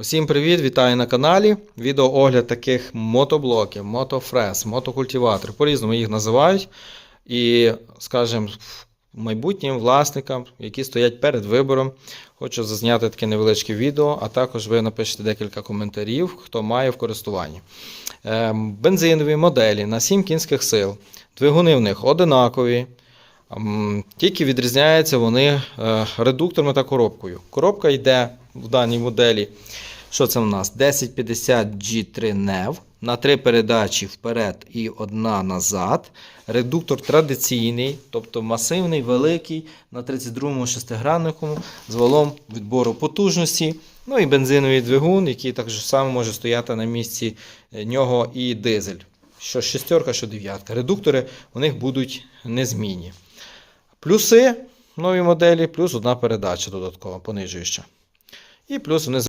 Усім привіт, вітаю на каналі. Відеоогляд таких мотоблоків, мотофрез, мотокультиватор. По-різному їх називають. І, скажімо, майбутнім власникам, які стоять перед вибором, хочу зазняти таке невеличке відео, а також ви напишете декілька коментарів, хто має в користуванні. Ем, Бензинові моделі на 7 кінських сил. Двигуни в них одинакові. Тільки відрізняються вони е, редукторами та коробкою. Коробка йде в даній моделі. Що це в нас? 1050 G3 NEV на три передачі вперед і одна назад. Редуктор традиційний, тобто масивний, великий, на 32-му шестиграннику з валом відбору потужності. Ну і бензиновий двигун, який так само може стояти на місці е, нього і дизель. Що шестерка, що дев'ятка. Редуктори у них будуть незмінні. Плюси нові моделі, плюс одна передача додаткова, понижуюча. І плюс вони